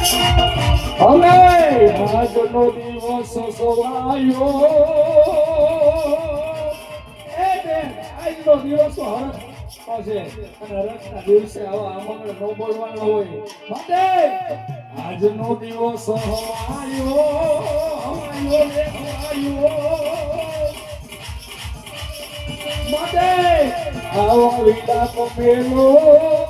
હવે આજનો દિવસ સવાયો. એ બેન, આજનો દિવસ તો હરખ પાસે દિવસે આવા આમંત્રણ ન હોય. માટે આજનો દિવસ હવાયો હવાયો રે હવાયો માટે મેલો અમારી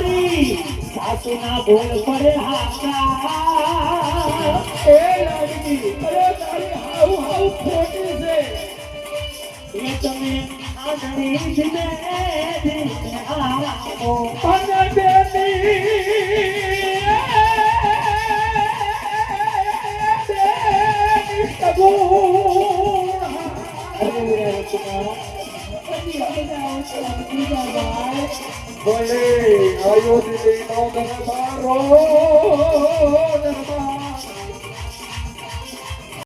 એ સાસુના બોલ પડે હાકા. એ લાડકી, અરે તારી હાઉ હાઉ ખોટી છે. એ તમે ભલે આયો દિલી નો દરબારો ને